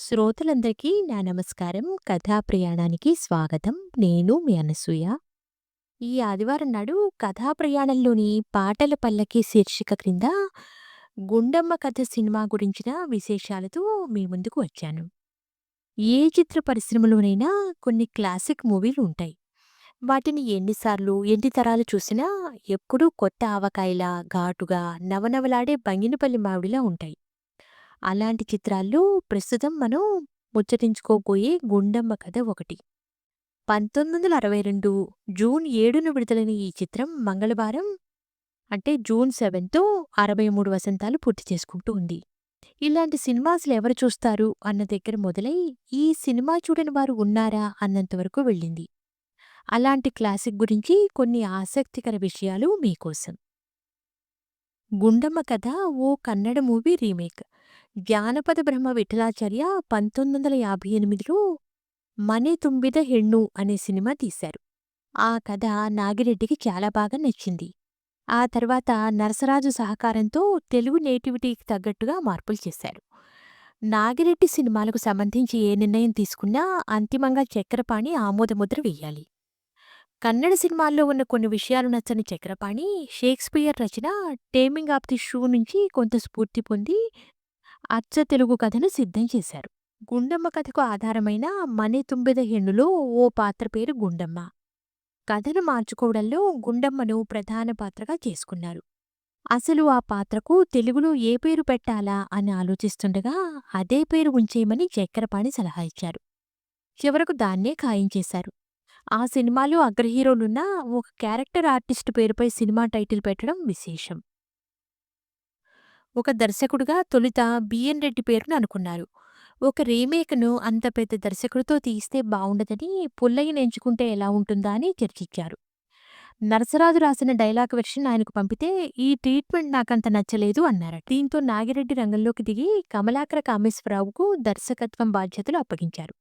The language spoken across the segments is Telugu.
శ్రోతలందరికీ నా నమస్కారం. కథా ప్రయాణానికి స్వాగతం. నేను మీ అనసూయ. ఈ ఆదివారం నాడు కథా ప్రయాణంలోని పాటల పల్లకి శీర్షిక క్రింద 'గుండమ్మ కథ' సినిమా గురించిన విశేషాలతో మీ ముందుకు వచ్చాను. ఏ చిత్ర పరిశ్రమలోనైనా కొన్ని క్లాసిక్ మూవీలు ఉంటాయి. వాటిని ఎన్నిసార్లు, ఎన్ని తరాలు చూసినా ఎప్పుడూ కొత్త ఆవకాయలా, ఘాటుగా, నవనవలాడే బంగినపల్లి మామిడిలా ఉంటాయి. అలాంటి చిత్రాల్లో ప్రస్తుతం మనం ముచ్చటించుకోబోయే 'గుండమ్మ కథ' ఒకటి. 1962 జూన్ ఏడున విడుదలైన ఈ చిత్రం మంగళవారం అంటే జూన్ 7తో 63 వసంతాలు పూర్తి చేసుకుంటూ ఉంది. ఇలాంటి సినిమాస్‌లు ఎవరు చూస్తారు అన్న దగ్గర మొదలై ఈ సినిమా చూడని వారు ఉన్నారా అన్నంతవరకు వెళ్ళింది. అలాంటి క్లాసిక్ గురించి కొన్ని ఆసక్తికర విషయాలు మీకోసం. గుండమ్మ కథ ఓ కన్నడ మూవీ రీమేక్. జ్ఞానపద బ్రహ్మ విఠలాచార్య పంతొమ్మిది వందల యాభై ఎనిమిదిలో మనే తుంబిద హెణ్ణు అనే సినిమా తీశారు. ఆ కథ నాగిరెడ్డికి చాలా బాగా నచ్చింది. ఆ తర్వాత నరసరాజు సహకారంతో తెలుగు నేటివిటీకి తగ్గట్టుగా మార్పులు చేశారు. నాగిరెడ్డి సినిమాలకు సంబంధించి ఏ నిర్ణయం తీసుకున్నా అంతిమంగా చక్రపాణి ఆమోదముద్ర వేయాలి కన్నడ సినిమాల్లో ఉన్న కొన్ని విషయాలు నచ్చని చక్రపాణి షేక్స్పియర్ రచన టేమింగ్ ఆఫ్ ది షూ నుంచి కొంత స్ఫూర్తి పొంది అచ్చ తెలుగు కథను సిద్ధం చేశారు. గుండమ్మ కథకు ఆధారమైన మనే తుంబెద హెన్నులో ఓ పాత్ర పేరు గుండమ్మ. కథను మార్చుకోవడంలో గుండమ్మను ప్రధాన పాత్రగా చేసుకున్నారు. అసలు ఆ పాత్రకు తెలుగులో ఏ పేరు పెట్టాలా అని ఆలోచిస్తుండగా అదే పేరు ఉంచేయమని చక్రపాణి సలహా ఇచ్చారు. చివరకు దాన్నే ఖాయం చేశారు. ఆ సినిమాలో అగ్రహీరోలున్న ఒక క్యారెక్టర్ ఆర్టిస్టు పేరుపై సినిమా టైటిల్ పెట్టడం విశేషం. ఒక దర్శకుడుగా తొలుత బిఎన్ రెడ్డి పేరును అనుకున్నారు. ఒక రీమేక్‌ను అంత పెద్ద దర్శకుడితో తీస్తే బావుండదని పుల్లయ్యను ఎంచుకుంటే ఎలా ఉంటుందా అని చర్చించారు. నరసరాజు రాసిన డైలాగ్ వెర్షన్ ఆయనకు పంపితే ఈ ట్రీట్మెంట్ నాకంత నచ్చలేదు అన్నారట. దీంతో నాగిరెడ్డి రంగంలోకి దిగి కమలాకర కామేశ్వరరావుకు దర్శకత్వం బాధ్యతలు అప్పగించారు.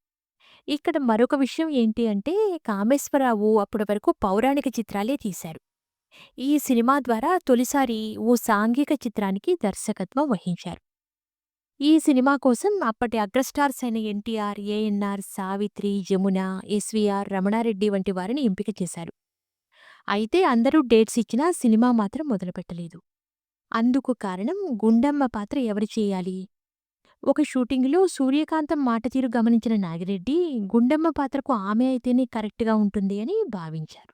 ఇక్కడ మరొక విషయం ఏంటి అంటే కామేశ్వరరావు అప్పటి వరకు పౌరాణిక చిత్రాలే తీశారు. ఈ సినిమా ద్వారా తొలిసారి ఓ సాంఘిక చిత్రానికి దర్శకత్వం వహించారు. ఈ సినిమా కోసం అప్పటి అగ్రస్టార్స్ అయిన NTR, ANR Savitri, Jamuna, SVR, Ramanareddy వంటి వారిని ఎంపిక చేశారు. అయితే అందరూ డేట్స్ ఇచ్చినా సినిమా మాత్రం మొదలుపెట్టలేదు. అందుకు కారణం గుండమ్మ పాత్ర ఎవరు చేయాలి? ఒక షూటింగులో సూర్యకాంతం మాటతీరు గమనించిన నాగిరెడ్డి గుండమ్మ పాత్రకు ఆమె అయితేనే కరెక్ట్‌గా ఉంటుంది అని భావించారు.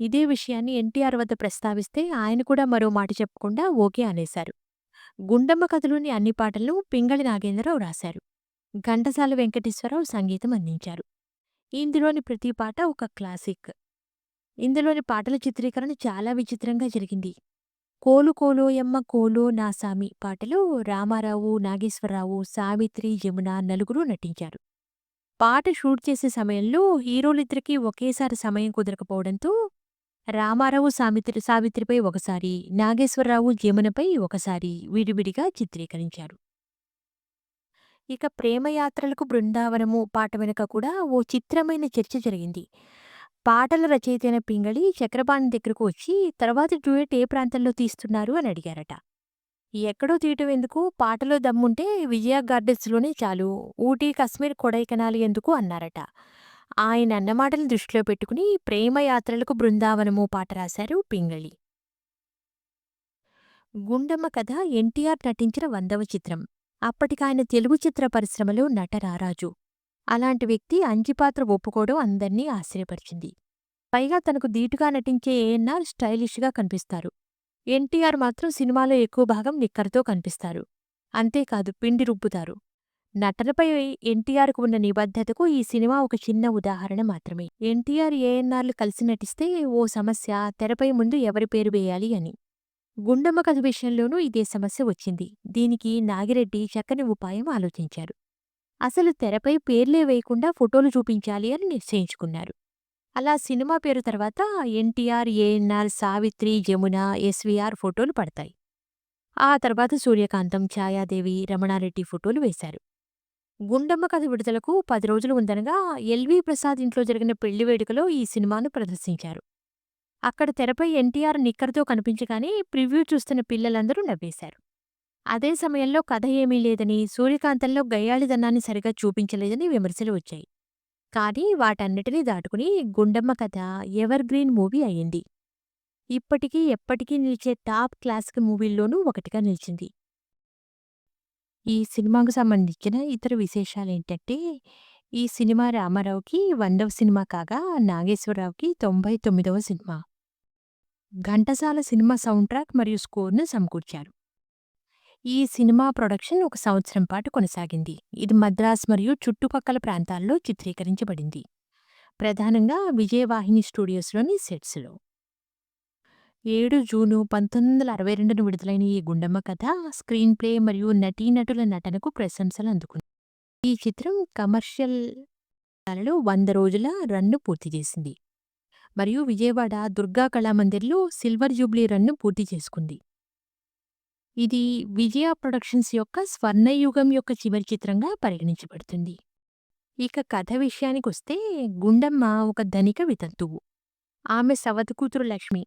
ఇదే విషయాన్ని ఎన్టీఆర్ వద్ద ప్రస్తావిస్తే ఆయన కూడా మరో మాట చెప్పకుండా ఓకే అనేశారు. గుండమ్మ కథలోని అన్ని పాటలను పింగళి నాగేంద్రరావు రాశారు. ఘంటసాల వెంకటేశ్వరరావు సంగీతం అందించారు. ఇందులోని ప్రతి పాట ఒక క్లాసిక్. ఇందులోని పాటల చిత్రీకరణ చాలా విచిత్రంగా జరిగింది. 'కోలు కోలోయమ్మ కోలో నా సామి' పాటలో రామారావు, నాగేశ్వరరావు, సావిత్రి, జమున నలుగురు నటించారు. పాట షూట్ చేసే సమయంలో హీరోలిద్దరికీ ఒకేసారి సమయం కుదరకపోవడంతో రామారావు సామిత్రి సావిత్రిపై ఒకసారి, నాగేశ్వరరావు జమునపై ఒకసారి విడివిడిగా చిత్రీకరించారు. ఇక 'ప్రేమయాత్రలకు బృందావనము' పాట వెనుక కూడా ఓ చిత్రమైన చర్చ జరిగింది. పాటల రచయిత అయిన పింగళి చక్రపాణి దగ్గరకు వచ్చి తర్వాతి డ్యూయెట్ ఏ ప్రాంతంలో తీస్తున్నారు అని అడిగారట. ఎక్కడో తీయటం ఎందుకు పాటలో దమ్ముంటే విజయ గార్డెన్స్‌లోనే చాలు ఊటీ, కశ్మీర్, కొడైకెనాల్ ఎందుకు అన్నారట. ఆయన అన్నమాటలు దృష్టిలో పెట్టుకుని 'ప్రేమయాత్రలకు బృందావనము' పాట రాశారు పింగళి. గుండమ్మ కథ ఎన్టీఆర్ నటించిన వందవ చిత్రం. అప్పటికాయన తెలుగు చిత్ర పరిశ్రమలో నటరారాజు. అలాంటి వ్యక్తి అంకిపాత్ర ఒప్పుకోవడం అందర్నీ ఆశ్చర్యపరిచింది. పైగా తనకు ధీటుగా నటించే ఏఎన్ఆర్ స్టైలిష్‌గా కనిపిస్తారు. ఎన్టీఆర్ మాత్రం సినిమాలో ఎక్కువ భాగం నిక్కర్తో కనిపిస్తారు. అంతేకాదు పిండి రుబ్బుతారు. నటనపై ఎన్టీఆర్‌కు ఉన్న నిబద్ధతకు ఈ సినిమా ఒక చిన్న ఉదాహరణ మాత్రమే. ఎన్టీఆర్, ఏఎన్ఆర్లు కలిసి నటిస్తే ఓ సమస్య తెరపై ముందు ఎవరి పేరు వేయాలి అని. గుండమ్మ కథ విషయంలోనూ ఇదే సమస్య వచ్చింది. దీనికి నాగిరెడ్డి చక్కని ఉపాయం ఆలోచించారు. అసలు తెరపై పేర్లే వేయకుండా ఫోటోలు చూపించాలి అని నిశ్చయించుకున్నారు. అలా సినిమా పేరు తర్వాత NTR, ANR Savitri, Jamuna, SVR ఫోటోలు పడతాయి. ఆ తర్వాత సూర్యకాంతం, ఛాయాదేవి, రమణారెడ్డి ఫోటోలు వేశారు. గుండమ్మ కథ విడుదలకు పది రోజులు ఉందనగా ఎల్వి ప్రసాద్ ఇంట్లో జరిగిన పెళ్ళి వేడుకలో ఈ సినిమాను ప్రదర్శించారు. అక్కడ తెరపై ఎన్టీఆర్ నిక్కర్తో కనిపించగానే ప్రివ్యూ చూస్తున్న పిల్లలందరూ నవ్వేశారు. అదే సమయంలో కథ ఏమీ లేదని, సూర్యకాంతంలో గయ్యాళిదనాన్ని సరిగా చూపించలేదని విమర్శలు వచ్చాయి. కానీ వాటన్నిటినీ దాటుకుని 'గుండమ్మ కథ' ఎవర్ గ్రీన్ మూవీ అయింది. ఇప్పటికీ ఎప్పటికీ నిలిచే టాప్ క్లాసిక్ మూవీల్లోనూ ఒకటిగా నిలిచింది. ఈ సినిమాకు సంబంధించిన ఇతర విశేషాలేంటంటే, ఈ సినిమా రామారావుకి వందవ సినిమా కాగా, నాగేశ్వరరావుకి తొంభై తొమ్మిదవ సినిమా. ఘంటసాల సినిమా సౌండ్ ట్రాక్ మరియు స్కోర్‌ను సమకూర్చారు. ఈ సినిమా ప్రొడక్షన్ ఒక సంవత్సరం పాటు కొనసాగింది. ఇది మద్రాస్ మరియు చుట్టుపక్కల ప్రాంతాల్లో చిత్రీకరించబడింది. ప్రధానంగా విజయవాహిని స్టూడియోస్‌లోని సెట్స్‌లో. ఏడు జూను పంతొమ్మిది వందల అరవై రెండున విడుదలైన ఈ గుండమ్మ కథ స్క్రీన్ ప్లే మరియు నటీనటుల నటనకు ప్రశంసలు అందుకుంది. ఈ చిత్రం కమర్షియల్లలో వంద రోజుల రన్‌ను పూర్తి చేసింది. మరియు విజయవాడ దుర్గా కళామందిర్‌లో సిల్వర్ జూబ్లీ రన్‌ను పూర్తి చేసుకుంది. ఇది విజయ ప్రొడక్షన్స్ యొక్క స్వర్ణయుగం యొక్క చివరి చిత్రంగా పరిగణించబడుతుంది. ఇక కథ విషయానికొస్తే గుండమ్మ ఒక ధనిక వితంతువు. ఆమె సవతి కూతురు లక్ష్మి.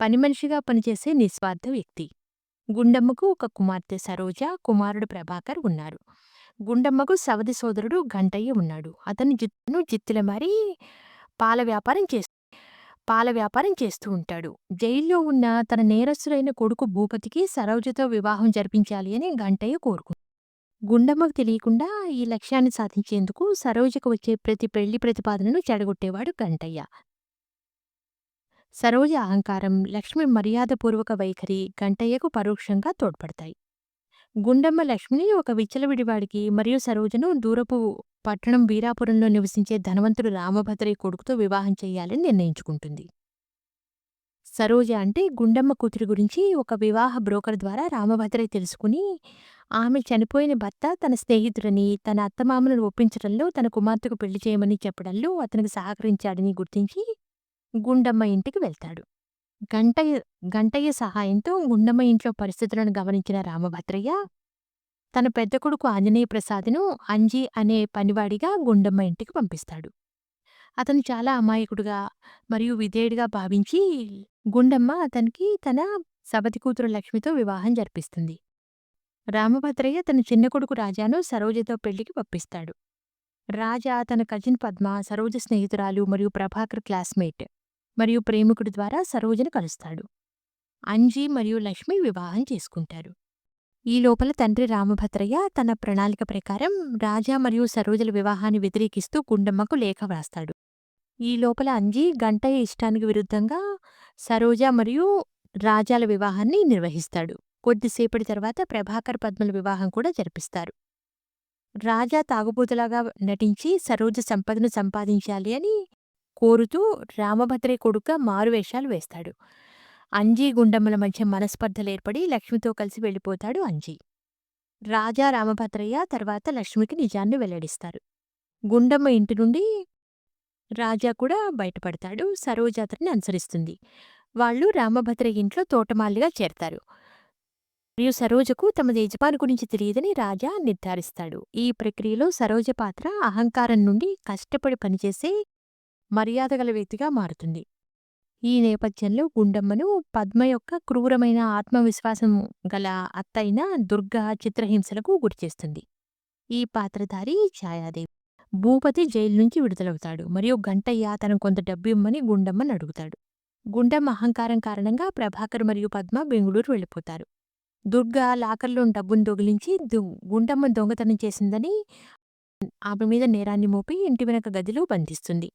పనిమనిషిగా పనిచేసే నిస్వార్థ వ్యక్తి. గుండమ్మకు ఒక కుమార్తె సరోజ, కుమారుడు ప్రభాకర్ ఉన్నారు. గుండమ్మకు సవతి సోదరుడు ఘంటయ్య ఉన్నాడు. అతని జిత్తును మారి పాల వ్యాపారం చేస్తాడు పాల వ్యాపారం చేస్తూ ఉంటాడు. జైల్లో ఉన్న తన నేరస్తుడైన కొడుకు భూపతికి సరోజతో వివాహం జరిపించాలి అని గంటయ్య కోరుకుంది గుండమ్మకు తెలియకుండా ఈ లక్ష్యాన్ని సాధించేందుకు సరోజకు వచ్చే ప్రతి పెళ్ళి ప్రతిపాదనను చెడగొట్టేవాడు గంటయ్య సరోజ అహంకారం, లక్ష్మి మర్యాదపూర్వక వైఖరి గంటయ్యకు పరోక్షంగా తోడ్పడతాయి. గుండమ్మ లక్ష్మిని ఒక విచ్చలవిడివాడికి మరియు సరోజను దూరపు పట్టణం వీరాపురంలో నివసించే ధనవంతుడు రామభద్రయ్య కొడుకుతో వివాహం చెయ్యాలని నిర్ణయించుకుంటుంది. సరోజ అంటే గుండమ్మ కూతురి గురించి ఒక వివాహ బ్రోకర్ ద్వారా రామభద్రయ్య తెలుసుకుని, ఆమె చనిపోయిన భర్త తన స్నేహితుడని, తన అత్తమామలను ఒప్పించడంలో తన కుమార్తెకు పెళ్ళి చేయమని చెప్పడంలో అతనికి సహకరించాడని గుర్తించి గుండమ్మ ఇంటికి వెళ్తాడు. గంటయ్య గంటయ్య సహాయంతో గుండమ్మ ఇంట్లో పరిస్థితులను గమనించిన రామభద్రయ్య, తన పెద్ద కొడుకు ఆంజనేయ ప్రసాద్‌ను అంజి అనే పనివాడిగా గుండమ్మ ఇంటికి పంపిస్తాడు. అతను చాలా అమాయకుడుగా మరియు విధేయుడిగా భావించి గుండమ్మ అతనికి తన సబతి కూతురు లక్ష్మితో వివాహం జరిపిస్తుంది. రామభద్రయ్య తన చిన్న కొడుకు రాజాను సరోజతో పెళ్ళికి పంపిస్తాడు. రాజా తన కజిన్ పద్మ, సరోజ స్నేహితురాలు మరియు ప్రభాకర్ క్లాస్‌మేట్ మరియు ప్రేమికుడి ద్వారా సరోజను కలుస్తాడు. అంజీ మరియు లక్ష్మి వివాహం చేసుకుంటారు. ఈ లోపల తండ్రి రామభద్రయ్య తన ప్రణాళిక ప్రకారం రాజా మరియు సరోజల వివాహాన్ని వ్యతిరేకిస్తూ గుండమ్మకు లేఖ వ్రాస్తాడు. ఈ లోపల అంజీ గంటయ్య ఇష్టానికి విరుద్ధంగా సరోజ మరియు రాజాల వివాహాన్ని నిర్వహిస్తాడు. కొద్దిసేపటి తర్వాత ప్రభాకర్ పద్మల వివాహం కూడా జరిపిస్తారు. రాజా తాగుబోతులాగా నటించి సరోజ సంపదను సంపాదించాలి అని కోరుతూ రామభద్రే కొడుక మారువేషాలు వేస్తాడు. అంజీ గుండమ్మల మధ్య మనస్పర్ధలేర్పడి లక్ష్మితో కలిసి వెళ్ళిపోతాడు అంజి. రాజా, రామభద్రయ్య తర్వాత లక్ష్మికి నిజాన్ని వెల్లడిస్తారు. గుండమ్మ ఇంటి నుండి రాజా కూడా బయటపడతాడు. సరోజాతని అనుసరిస్తుంది. వాళ్ళు రామభద్రయ్య ఇంట్లో తోటమాలిగా చేరతారు. మరియు సరోజకు తమ యజమాని గురించి తెలియదని రాజా నిర్ధారిస్తాడు. ఈ ప్రక్రియలో సరోజ పాత్ర అహంకారం నుండి కష్టపడి పనిచేసే మర్యాదగల వ్యక్తిగా మారుతుంది. ఈ నేపథ్యంలో గుండమ్మను పద్మ యొక్క క్రూరమైన ఆత్మవిశ్వాసం గల అత్తైన దుర్గ చిత్రహింసలకు గురిచేస్తుంది. ఈ పాత్రధారి ఛాయాదేవి. భూపతి జైలు నుంచి విడుదలవుతాడు మరియు గంటయ్య తనకు కొంత డబ్బు ఇమ్మని గుండమ్మని అడుగుతాడు. గుండమ్మ అహంకారం కారణంగా ప్రభాకర్ మరియు పద్మ బెంగుళూరు వెళ్ళిపోతారు. దుర్గ లాకర్‌లోని డబ్బును దొగిలించి గుండమ్మ దొంగతనం చేసిందని ఆమె మీద నేరాన్ని మోపి ఇంటి వెనక గదిలో బంధిస్తుంది.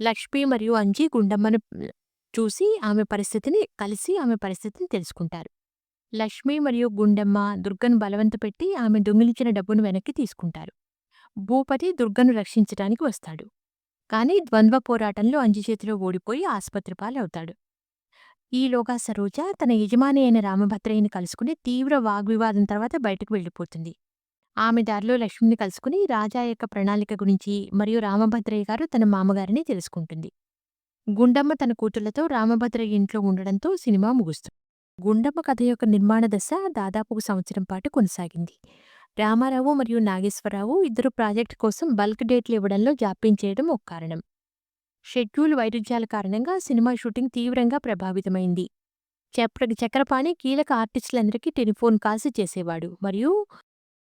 లక్ష్మి మరియు అంజీ గుండమ్మను చూసి ఆమె పరిస్థితిని కలిసి ఆమె పరిస్థితిని తెలుసుకుంటారు. లక్ష్మి మరియు గుండమ్మ దుర్గను బలవంతపెట్టి ఆమె దొంగిలించిన డబ్బును వెనక్కి తీసుకుంటారు. భూపతి దుర్గను రక్షించటానికి వస్తాడు. కానీ ద్వంద్వ పోరాటంలో అంజి చేతిలో ఓడిపోయి ఆసుపత్రి పాలవుతాడు. ఈలోగా సరోజ తన యజమాని అయిన రామభద్రయ్యని కలుసుకుని తీవ్ర వాగ్వివాదం తర్వాత బయటకు వెళ్ళిపోతుంది. ఆమె దారిలో లక్ష్మిని కలుసుకుని రాజా యొక్క ప్రణాళిక గురించి మరియు రామభద్రయ్య గారు తన మామగారిని తెలుసుకుంటుంది. గుండమ్మ తన కూతుళ్ళతో రామభద్రయ్య ఇంట్లో ఉండడంతో సినిమా ముగుస్తుంది. గుండమ్మ కథ యొక్క నిర్మాణ దశ దాదాపు ఒక సంవత్సరం పాటు కొనసాగింది. రామారావు మరియు నాగేశ్వరరావు ఇద్దరు ప్రాజెక్ట్ కోసం బల్క్ డేట్లు ఇవ్వడంలో జాప్యం చేయడం ఒక కారణం. షెడ్యూల్ వైరుధ్యాల కారణంగా సినిమా షూటింగ్ తీవ్రంగా ప్రభావితమైంది. చక్ర చక్రపాణి కీలక ఆర్టిస్టులందరికీ టెలిఫోన్ కాల్స్ చేసేవాడు మరియు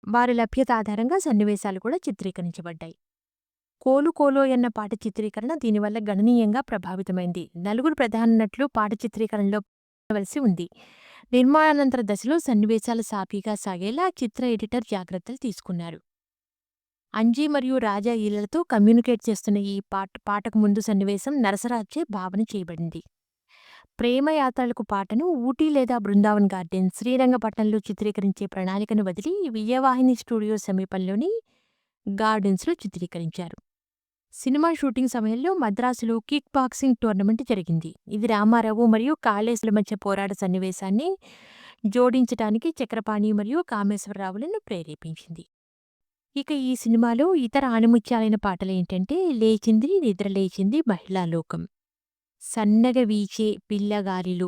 వారి లభ్యత ఆధారంగా సన్నివేశాలు కూడా చిత్రీకరించబడ్డాయి. కోలు కోలో అన్న పాట చిత్రీకరణ దీనివల్ల గణనీయంగా ప్రభావితమైంది. నలుగురు ప్రధాన నటులు పాట చిత్రీకరణలో పాల్గొనవలసి ఉంది. నిర్మాణానంతర దశలో సన్నివేశాలు సాఫీగా సాగేలా చిత్ర ఎడిటర్ జాగ్రత్తలు తీసుకున్నారు. అంజీ మరియు రాజా ఈలలతో కమ్యూనికేట్ చేస్తున్న ఈ పాట పాటకు ముందు సన్నివేశం నరసరాజే భావన చేయబడింది. ప్రేమయాత్రలకు పాటను ఊటీ లేదా బృందావన్ గార్డెన్ శ్రీరంగపట్నంలో చిత్రీకరించే ప్రణాళికను వదిలి విజయవాహిని స్టూడియో సమీపంలోని గార్డెన్స్లో చిత్రీకరించారు. సినిమా షూటింగ్ సమయంలో మద్రాసులో కిక్ బాక్సింగ్ టోర్నమెంట్ జరిగింది. ఇది రామారావు మరియు కాళేశ్వర మధ్య పోరాట సన్నివేశాన్ని జోడించటానికి చక్రపాణి మరియు కామేశ్వరరావులను ప్రేరేపించింది. ఇక ఈ సినిమాలో ఇతర ఆణిముత్యాలైన పాటలేంటంటే లేచింది నిద్ర లేచింది మహిళా లోకం. సన్నగ వీచే పిల్లగాలిలో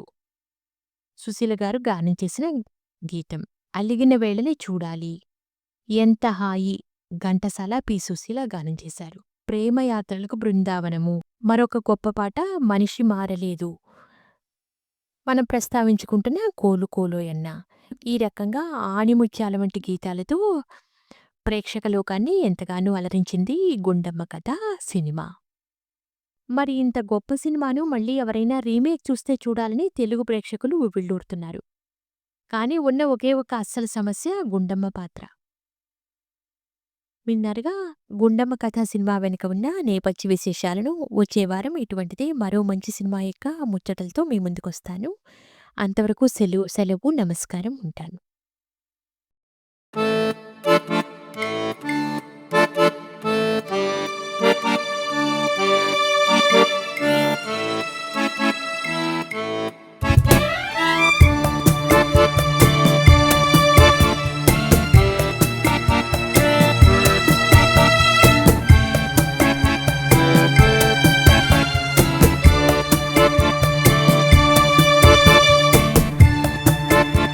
సుశీల గారు గానం చేసిన గీతం. అలిగిన వేళని చూడాలి. ఎంత హాయి ఘంటసాల పి. సుశీల గానం చేశారు. ప్రేమయాత్రలకు బృందావనము. మరొక గొప్ప పాట మనిషి మారలేదు. మనం ప్రస్తావించుకుంటున్న కోలు కోలోయన్న ఈ రకంగా ఆణిముత్యాల వంటి గీతాలతో ప్రేక్షక లోకాన్ని ఎంతగానో అలరించింది గుండమ్మ కథ సినిమా. మరి ఇంత గొప్ప సినిమాను మళ్ళీ ఎవరైనా రీమేక్ చూస్తే చూడాలని తెలుగు ప్రేక్షకులు ఉవ్విళ్ళూరుతున్నారు కానీ ఉన్న ఒకే ఒక అస్సలు సమస్య గుండమ్మ పాత్ర. విన్నారుగా? గుండమ్మ కథ సినిమా వెనుక ఉన్న నేపథ్య విశేషాలను వచ్చే వారం ఇటువంటిదే మరో మంచి సినిమా యొక్క ముచ్చటలతో మీ ముందుకొస్తాను. అంతవరకు సెలవు సెలవు నమస్కారం ఉంటాను.